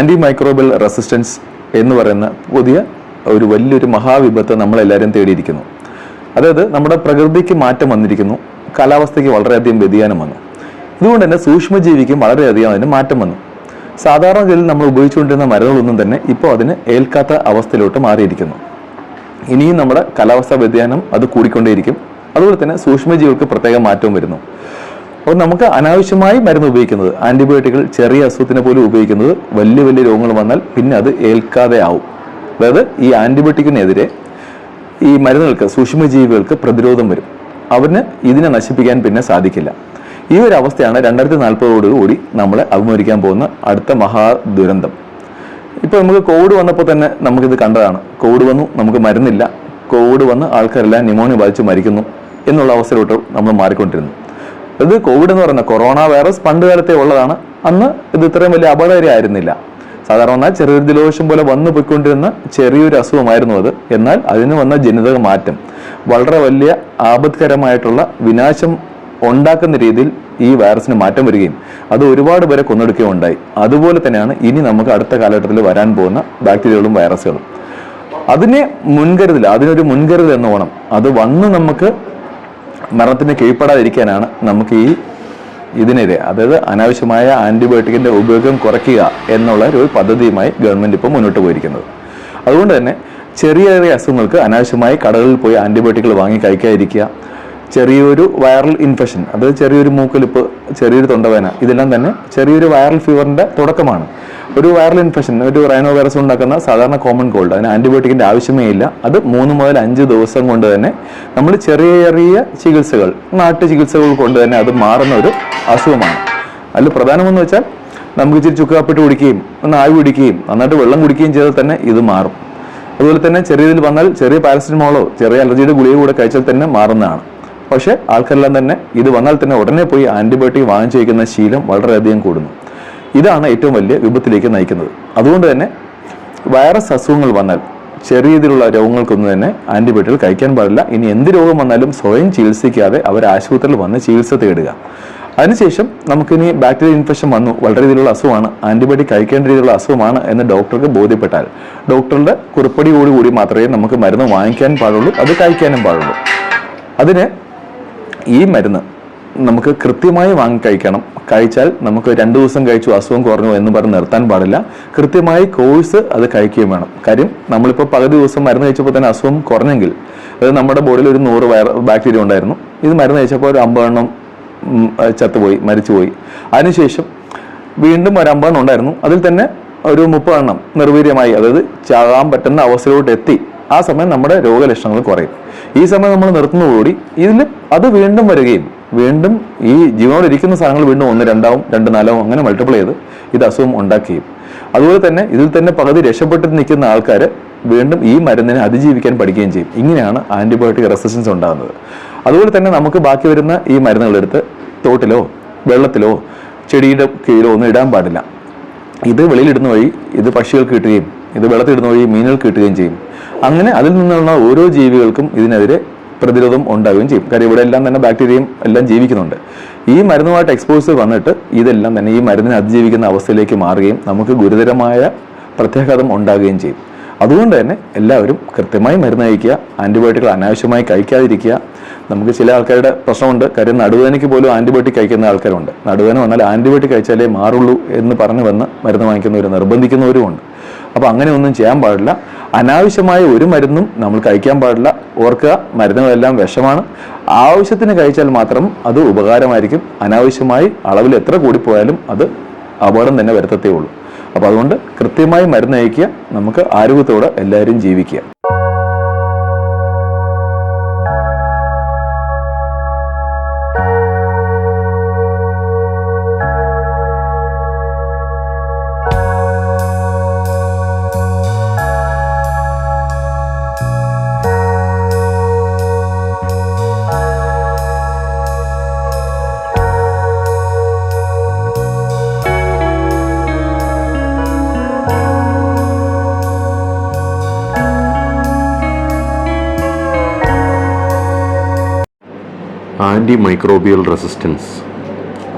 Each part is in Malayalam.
ആന്റി മൈക്രോബിയൽ റെസിസ്റ്റൻസ് എന്ന് പറയുന്ന പുതിയ ഒരു വലിയൊരു മഹാവിപത്ത് നമ്മളെല്ലാവരും തേടിയിരിക്കുന്നു. അതായത് നമ്മുടെ പ്രകൃതിക്ക് മാറ്റം വന്നിരിക്കുന്നു. കാലാവസ്ഥയ്ക്ക് വളരെയധികം വ്യതിയാനം വന്നു. ഇതുകൊണ്ട് തന്നെ സൂക്ഷ്മജീവിക്കും വളരെയധികം അതിന് മാറ്റം വന്നു. സാധാരണ ഗതിയിൽ നമ്മൾ ഉപയോഗിച്ചുകൊണ്ടിരുന്ന മരുന്നുകളൊന്നും തന്നെ ഇപ്പോൾ അതിന് ഏൽക്കാത്ത അവസ്ഥയിലോട്ട് മാറിയിരിക്കുന്നു. ഇനിയും നമ്മുടെ കാലാവസ്ഥാ വ്യതിയാനം അത് കൂടിക്കൊണ്ടേയിരിക്കും. അതുപോലെ തന്നെ സൂക്ഷ്മജീവികൾക്ക് പ്രത്യേക മാറ്റവും വരുന്നു. അപ്പോൾ നമുക്ക് അനാവശ്യമായി മരുന്ന് ഉപയോഗിക്കുന്നത് ആന്റിബയോട്ടിക്കുകൾ ചെറിയ അസുഖത്തിനെ പോലും ഉപയോഗിക്കുന്നത് വലിയ വലിയ രോഗങ്ങൾ വന്നാൽ പിന്നെ അത് ഏൽക്കാതെ ആവും. അതായത് ഈ ആന്റിബയോട്ടിക്കിനെതിരെ ഈ മരുന്നുകൾക്ക് സൂക്ഷ്മജീവികൾക്ക് പ്രതിരോധം വരും. അവന് ഇതിനെ നശിപ്പിക്കാൻ പിന്നെ സാധിക്കില്ല. ഈ ഒരു അവസ്ഥയാണ് രണ്ടായിരത്തി നാൽപ്പതോടുകൂടി നമ്മൾ അഭിമുഖിക്കാൻ പോകുന്ന അടുത്ത മഹാ ദുരന്തം. ഇപ്പൊ നമുക്ക് കോവിഡ് വന്നപ്പോൾ തന്നെ നമുക്കിത് കണ്ടതാണ്. കോവിഡ് വന്നു നമുക്ക് മരുന്നില്ല. കോവിഡ് വന്ന് ആൾക്കാരെല്ലാം ന്യൂമോണിയ ബാധിച്ച് മരിക്കുന്നു എന്നുള്ള അവസ്ഥയിലോട്ട് നമ്മൾ മാറിക്കൊണ്ടിരുന്നു. ഇത് കോവിഡ് എന്ന് പറയുന്ന കൊറോണ വൈറസ് പണ്ട് കാലത്തെ ഉള്ളതാണ്. അന്ന് ഇത് ഇത്രയും വലിയ അപകടകരമായിരുന്നില്ല സാധാരണ ചെറിയൊരു ദിലോഷം പോലെ വന്നു പോയിക്കൊണ്ടിരുന്ന ചെറിയൊരു അസുഖമായിരുന്നു അത്. എന്നാൽ അതിന് വന്ന ജനിതക മാറ്റം. വളരെ വലിയ ആപത്കരമായിട്ടുള്ള വിനാശം ഉണ്ടാക്കുന്ന രീതിയിൽ ഈ വൈറസിന് മാറ്റം വരികയും അത് ഒരുപാട് പേരെ കൊന്നെടുക്കുകയും ഉണ്ടായി. അതുപോലെ തന്നെയാണ് ഇനി നമുക്ക് അടുത്ത കാലഘട്ടത്തിൽ വരാൻ പോകുന്ന ബാക്ടീരിയകളും വൈറസുകളും അതിനെ മുൻകരുതൽ അതിനൊരു മുൻകരുതൽ എന്ന് വേണം. അത് വന്ന് നമുക്ക് മരണത്തിന് കീഴ്പ്പെടാതിരിക്കാനാണ് നമുക്ക് ഈ ഇതിനെതിരെ അതായത് അനാവശ്യമായ ആന്റിബയോട്ടിക്കിന്റെ ഉപയോഗം കുറയ്ക്കുക എന്നുള്ള ഒരു പദ്ധതിയുമായി ഗവൺമെന്റ് ഇപ്പോൾ മുന്നോട്ട് പോയിരിക്കുന്നത്. അതുകൊണ്ട് തന്നെ ചെറിയ ചെറിയ അസുഖങ്ങൾക്ക് അനാവശ്യമായി കടകളിൽ പോയി ആന്റിബയോട്ടിക്കുകൾ വാങ്ങി കഴിക്കാതിരിക്കുക ചെറിയൊരു വൈറൽ ഇൻഫെക്ഷൻ അതായത് ചെറിയൊരു മൂക്കൊലിപ്പ് ചെറിയൊരു തൊണ്ടവേന ഇതെല്ലാം തന്നെ ചെറിയൊരു വൈറൽ ഫീവറിന്റെ തുടക്കമാണ്. ഒരു വൈറൽ ഇൻഫെക്ഷൻ ഒരു റൈനോ വൈറസ് ഉണ്ടാക്കുന്ന സാധാരണ കോമൺ കോൾഡ് അതിന് ആന്റിബയോട്ടിക്കിന്റെ ആവശ്യമേ ഇല്ല. അത് മൂന്ന് മുതൽ അഞ്ച് ദിവസം കൊണ്ട് തന്നെ നമ്മൾ ചെറിയ ചെറിയ ചികിത്സകൾ നാട്ടു ചികിത്സകൾ കൊണ്ട് തന്നെ അത് മാറുന്ന ഒരു അസുഖമാണ്. അതിൽ പ്രധാനമെന്ന് വെച്ചാൽ നമുക്ക് ഇച്ചിരി ചുക്കാപ്പിട്ട് കുടിക്കുകയും ഒന്ന് ആവി കുടിക്കുകയും നന്നായിട്ട് വെള്ളം കുടിക്കുകയും ചെയ്താൽ തന്നെ ഇത് മാറും. അതുപോലെ തന്നെ ചെറിയ ഇതിൽ വന്നാൽ ചെറിയ പാരസിറ്റമോളോ ചെറിയ അലർജിയുടെ ഗുളിക കൂടെ കഴിച്ചാൽ തന്നെ മാറുന്നതാണ്. പക്ഷേ ആൾക്കാരെല്ലാം തന്നെ ഇത് വന്നാൽ തന്നെ ഉടനെ പോയി ആന്റിബയോട്ടിക് വാങ്ങിച്ചു വയ്ക്കുന്ന ശീലം വളരെയധികം കൂടുന്നു. ഇതാണ് ഏറ്റവും വലിയ വിപത്തിലേക്ക് നയിക്കുന്നത്. അതുകൊണ്ട് തന്നെ വൈറസ് അസുഖങ്ങൾ വന്നാൽ ചെറിയ രീതിയിലുള്ള രോഗങ്ങൾക്കൊന്നും തന്നെ ആന്റിബയോട്ടിക് കഴിക്കാൻ പാടില്ല. ഇനി എന്ത് രോഗം വന്നാലും സ്വയം ചികിത്സിക്കാതെ അവർ ആശുപത്രിയിൽ വന്ന് ചികിത്സ തേടുക. അതിനുശേഷം നമുക്കിനി ബാക്ടീരിയ ഇൻഫെക്ഷൻ വന്നു. വളരെ രീതിയിലുള്ള അസുഖമാണ്. ആന്റിബയോട്ടിക് കഴിക്കേണ്ട രീതിയിലുള്ള അസുഖമാണ് എന്ന് ഡോക്ടർക്ക് ബോധ്യപ്പെട്ടാൽ ഡോക്ടറുടെ കുറിപ്പടിയോട് കൂടി മാത്രമേ നമുക്ക് മരുന്ന് വാങ്ങിക്കാൻ പാടുള്ളൂ അത് കഴിക്കാനും പാടുള്ളൂ. അതിന് ഈ മരുന്ന് നമുക്ക് കൃത്യമായി വാങ്ങി കഴിക്കണം. കഴിച്ചാൽ നമുക്ക് രണ്ട് ദിവസം കഴിച്ചു അസുഖം കുറഞ്ഞു എന്ന് പറഞ്ഞ് നിർത്താൻ പാടില്ല. കൃത്യമായി കോഴ്സ് അത് കഴിക്കുകയും വേണം. കാര്യം നമ്മളിപ്പോൾ പകുതി ദിവസം മരുന്ന് കഴിച്ചപ്പോൾ തന്നെ അസുഖം കുറഞ്ഞെങ്കിൽ അത് നമ്മുടെ ബോഡിയിൽ ഒരു നൂറ് വയർ ബാക്ടീരിയ ഉണ്ടായിരുന്നു. ഇത് മരുന്ന് കഴിച്ചപ്പോൾ ഒരു അമ്പതെണ്ണം ചത്തുപോയി മരിച്ചുപോയി. അതിനുശേഷം വീണ്ടും ഒരു അമ്പതെണ്ണം ഉണ്ടായിരുന്നു. അതിൽ തന്നെ ഒരു മുപ്പതെണ്ണം നിർവീര്യമായി അതായത് ചാകാൻ പറ്റുന്ന അവസ്ഥയിലോട്ട് എത്തി. ആ സമയം നമ്മുടെ രോഗലക്ഷണങ്ങൾ കുറയും. ഈ സമയം നമ്മൾ നിർത്തുന്നതോടുകൂടി ഇതിൽ അത് വീണ്ടും വരികയും വീണ്ടും ഈ ജീവനോട് ഇരിക്കുന്ന സാധനങ്ങൾ വീണ്ടും ഒന്ന് രണ്ടാവും രണ്ട് നാലാവും അങ്ങനെ മൾട്ടിപ്പിൾ ചെയ്ത് ഇത് അസുഖം ഉണ്ടാക്കുകയും. അതുപോലെ തന്നെ ഇതിൽ തന്നെ പകുതി രക്ഷപ്പെട്ട് നിൽക്കുന്ന ആൾക്കാർ വീണ്ടും ഈ മരുന്നിനെ അതിജീവിക്കാൻ പഠിക്കുകയും ചെയ്യും. ഇങ്ങനെയാണ് ആന്റിബയോട്ടിക് റെസിസ്റ്റൻസ് ഉണ്ടാകുന്നത്. അതുപോലെ തന്നെ നമുക്ക് ബാക്കി വരുന്ന ഈ മരുന്നുകളെടുത്ത് തോട്ടിലോ വെള്ളത്തിലോ ചെടിയുടെ കീഴിലോ ഒന്നും ഇടാൻ പാടില്ല. ഇത് വെളിയിലിടുന്ന വഴി ഇത് പക്ഷികൾക്ക് കിട്ടുകയും ഇത് വെള്ളത്തിടുന്ന വഴി മീനുകൾ കിട്ടുകയും ചെയ്യും. അങ്ങനെ അതിൽ നിന്നുള്ള ഓരോ ജീവികൾക്കും ഇതിനെതിരെ പ്രതിരോധം ഉണ്ടാകുകയും ചെയ്യും. കാര്യം ഇവിടെ എല്ലാം തന്നെ ബാക്ടീരിയയും എല്ലാം ജീവിക്കുന്നുണ്ട്. ഈ മരുന്നുമായിട്ട് എക്സ്പോസ് വന്നിട്ട് ഇതെല്ലാം തന്നെ ഈ മരുന്നിനെ അതിജീവിക്കുന്ന അവസ്ഥയിലേക്ക് മാറുകയും നമുക്ക് ഗുരുതരമായ പ്രത്യാഘാതം ഉണ്ടാകുകയും ചെയ്യും. അതുകൊണ്ട് തന്നെ എല്ലാവരും കൃത്യമായി മരുന്ന് കഴിക്കുക ആന്റിബയോട്ടിക്കുകൾ അനാവശ്യമായി കഴിക്കാതിരിക്കുക. നമുക്ക് ചില ആൾക്കാരുടെ പ്രശ്നമുണ്ട്. കാര്യം നടുവേദനയ്ക്ക് പോലും ആന്റിബയോട്ടിക് കഴിക്കുന്ന ആൾക്കാരുണ്ട്. നടുവേദന വന്നാൽ ആന്റിബയോട്ടിക് കഴിച്ചാലേ മാറുള്ളൂ എന്ന് പറഞ്ഞു വന്ന് മരുന്ന് വാങ്ങിക്കുന്നവർ നിർബന്ധിക്കുന്നവരുമുണ്ട്. അപ്പോൾ അങ്ങനെ ഒന്നും ചെയ്യാൻ പാടില്ല. അനാവശ്യമായ ഒരു മരുന്നും നമ്മൾ കഴിക്കാൻ പാടില്ല. ഓർക്കുക മരുന്നുകളെല്ലാം വിഷമാണ്. ആവശ്യത്തിന് കഴിച്ചാൽ മാത്രം അത് ഉപകാരമായിരിക്കും. അനാവശ്യമായി അളവിൽ എത്ര കൂടിപ്പോയാലും അത് അപകടം തന്നെ വരുത്തത്തേ ഉള്ളൂ. അപ്പോൾ അതുകൊണ്ട് കൃത്യമായി മരുന്ന് കഴിക്കുക നമുക്ക് ആരോഗ്യത്തോടെ എല്ലാവരും ജീവിക്കുക. ആന്റി മൈക്രോബിയൽ റെസിസ്റ്റൻസ്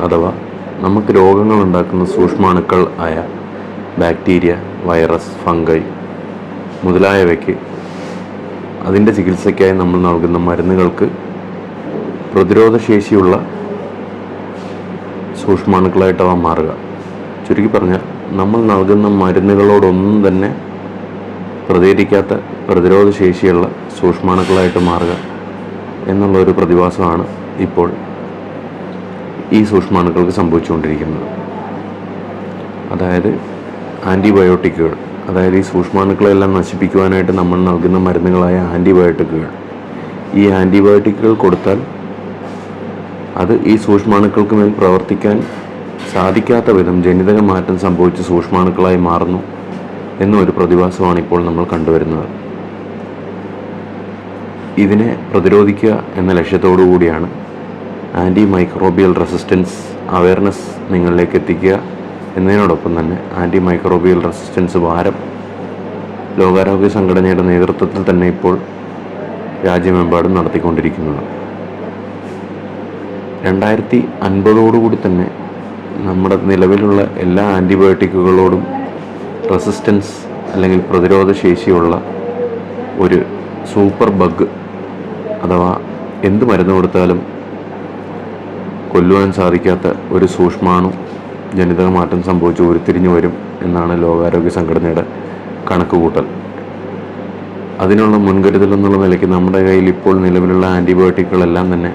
അഥവാ നമുക്ക് രോഗങ്ങൾ ഉണ്ടാക്കുന്ന സൂക്ഷ്മാണുക്കൾ ആയ ബാക്ടീരിയ വൈറസ് ഫംഗൈ മുതലായവയ്ക്ക് അതിന്റെ ചികിത്സയ്ക്കായി നമ്മൾ നൽകുന്ന മരുന്നുകൾക്ക് പ്രതിരോധശേഷിയുള്ള സൂക്ഷ്മാണുക്കളായിട്ടവ മാറുക. ചുരുക്കി പറഞ്ഞാൽ നമ്മൾ നൽകുന്ന മരുന്നുകളോടൊന്നും തന്നെ പ്രതികരിക്കാത്ത പ്രതിരോധശേഷിയുള്ള സൂക്ഷ്മാണുക്കളായിട്ട് മാറുക എന്നുള്ളൊരു പ്രതിഭാസമാണ് ഇപ്പോൾ ഈ സൂക്ഷ്മാണുക്കൾക്ക് സംഭവിച്ചുകൊണ്ടിരിക്കുന്നത്. അതായത് ആന്റിബയോട്ടിക്കുകൾ അതായത് ഈ സൂക്ഷ്മാണുക്കളെല്ലാം നശിപ്പിക്കുവാനായിട്ട് നമ്മൾ നൽകുന്ന മരുന്നുകളായ ആന്റിബയോട്ടിക്കുകൾ ഈ ആന്റിബയോട്ടിക്കുകൾ കൊടുത്താൽ അത് ഈ സൂക്ഷ്മാണുക്കൾക്ക് മേൽ പ്രവർത്തിക്കാൻ സാധിക്കാത്ത വിധം ജനിതക മാറ്റം സംഭവിച്ച സൂക്ഷ്മാണുക്കളായി മാറുന്നു എന്നൊരു പ്രതിഭാസമാണ് ഇപ്പോൾ നമ്മൾ കണ്ടുവരുന്നത്. ഇതിനെ പ്രതിരോധിക്കുക എന്ന ലക്ഷ്യത്തോടു കൂടിയാണ് ആന്റി മൈക്രോബിയൽ റെസിസ്റ്റൻസ് അവയർനെസ് നിങ്ങളിലേക്ക് എത്തിക്കുക. എന്നതിനോടൊപ്പം തന്നെ ആന്റി മൈക്രോബിയൽ റെസിസ്റ്റൻസ് ഭാരം ലോകാരോഗ്യ സംഘടനയുടെ നേതൃത്വത്തിൽ തന്നെ ഇപ്പോൾ രാജ്യമെമ്പാടും നടത്തിക്കൊണ്ടിരിക്കുന്നത്. രണ്ടായിരത്തി അൻപതോടുകൂടി തന്നെ നമ്മുടെ നിലവിലുള്ള എല്ലാ ആന്റിബയോട്ടിക്കുകളോടും റെസിസ്റ്റൻസ് അല്ലെങ്കിൽ പ്രതിരോധ ശേഷിയുള്ള ഒരു സൂപ്പർ ബഗ് അഥവാ എന്ത് മരുന്ന് കൊടുത്താലും കൊല്ലുവാൻ സാധിക്കാത്ത ഒരു സൂക്ഷ്മാണു ജനിതക മാറ്റം സംഭവിച്ച് ഉരുത്തിരിഞ്ഞു വരും എന്നാണ് ലോകാരോഗ്യ സംഘടനയുടെ കണക്കുകൂട്ടൽ. അതിനുള്ള മുൻകരുതൽ എന്നുള്ള നിലയ്ക്ക് നമ്മുടെ കയ്യിൽ ഇപ്പോൾ നിലവിലുള്ള ആന്റിബയോട്ടിക്കുകളെല്ലാം തന്നെ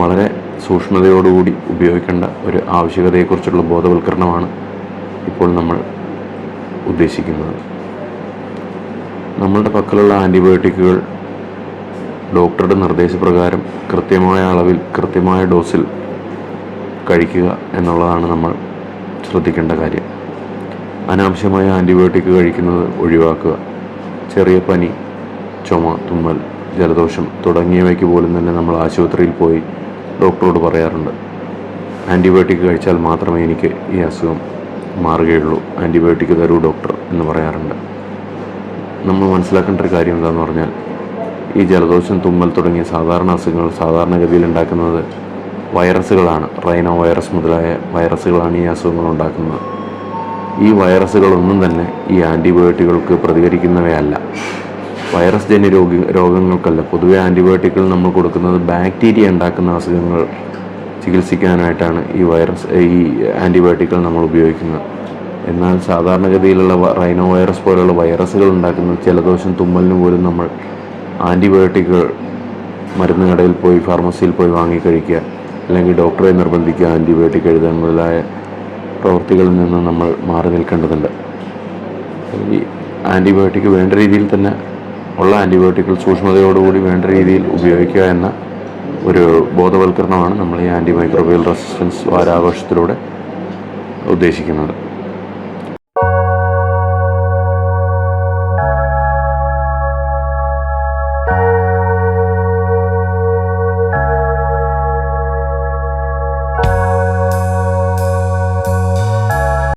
വളരെ സൂക്ഷ്മതയോടുകൂടി ഉപയോഗിക്കേണ്ട ഒരു ആവശ്യകതയെക്കുറിച്ചുള്ള ബോധവൽക്കരണമാണ് ഇപ്പോൾ നമ്മൾ ഉദ്ദേശിക്കുന്നത്. നമ്മളുടെ പക്കലുള്ള ആന്റിബയോട്ടിക്കുകൾ ഡോക്ടറുടെ നിർദ്ദേശപ്രകാരം കൃത്യമായ അളവിൽ കൃത്യമായ ഡോസിൽ കഴിക്കുക എന്നുള്ളതാണ് നമ്മൾ ശ്രദ്ധിക്കേണ്ട കാര്യം. അനാവശ്യമായ ആന്റിബയോട്ടിക് കഴിക്കുന്നത് ഒഴിവാക്കുക. ചെറിയ പനി ചുമ തുമ്മൽ ജലദോഷം തുടങ്ങിയവയ്ക്ക് പോലും തന്നെ നമ്മൾ ആശുപത്രിയിൽ പോയി ഡോക്ടറോട് പറയാറുണ്ട്. ആന്റിബയോട്ടിക് കഴിച്ചാൽ മാത്രമേ എനിക്ക് ഈ അസുഖം മാറുകയുള്ളൂ. ആന്റിബയോട്ടിക് തരൂ ഡോക്ടർ എന്ന് പറയാറുണ്ട്. നമ്മൾ മനസ്സിലാക്കേണ്ട ഒരു കാര്യം എന്താണെന്ന് പറഞ്ഞാൽ ഈ ജലദോഷം തുമ്മൽ തുടങ്ങിയ സാധാരണ അസുഖങ്ങൾ സാധാരണഗതിയിൽ ഉണ്ടാക്കുന്നത് വൈറസുകളാണ്. റൈനോ വൈറസ് മുതലായ വൈറസുകളാണ് ഈ അസുഖങ്ങൾ ഉണ്ടാക്കുന്നത്. ഈ വൈറസുകളൊന്നും തന്നെ ഈ ആന്റിബയോട്ടിക്കുകൾക്ക് പ്രതികരിക്കുന്നവയല്ല. വൈറസ് ജന്യ രോഗി രോഗങ്ങൾക്കല്ല. പൊതുവെ ആന്റിബയോട്ടിക്കുകൾ നമ്മൾ കൊടുക്കുന്നത് ബാക്ടീരിയ ഉണ്ടാക്കുന്ന അസുഖങ്ങൾ ചികിത്സിക്കാനായിട്ടാണ് ഈ വൈറസ് ഈ ആന്റിബയോട്ടിക്കുകൾ നമ്മൾ ഉപയോഗിക്കുന്നത്. എന്നാൽ സാധാരണഗതിയിലുള്ള റൈനോ വൈറസ് പോലുള്ള വൈറസുകൾ ഉണ്ടാക്കുന്ന ജലദോഷം തുമ്മലിന് പോലും നമ്മൾ ആന്റിബയോട്ടിക്കുകൾ മരുന്ന് കടയിൽ പോയി ഫാർമസിയിൽ പോയി വാങ്ങി കഴിക്കുക. അല്ലെങ്കിൽ ഡോക്ടറെ നിർബന്ധിക്കുക ആന്റിബയോട്ടിക് എഴുതാൻ മുതലായ പ്രവൃത്തികളിൽ നിന്ന് നമ്മൾ മാറി നിൽക്കേണ്ടതുണ്ട്. ഈ ആന്റിബയോട്ടിക് വേണ്ട രീതിയിൽ തന്നെ ഉള്ള ആന്റിബയോട്ടിക്കുകൾ സൂക്ഷ്മതയോടുകൂടി വേണ്ട രീതിയിൽ ഉപയോഗിക്കുക എന്ന ഒരു ബോധവൽക്കരണമാണ് നമ്മൾ ഈ ആന്റിമൈക്രോബിയൽ റെസിസ്റ്റൻസ് വാരാഘോഷത്തിലൂടെ ഉദ്ദേശിക്കുന്നത്.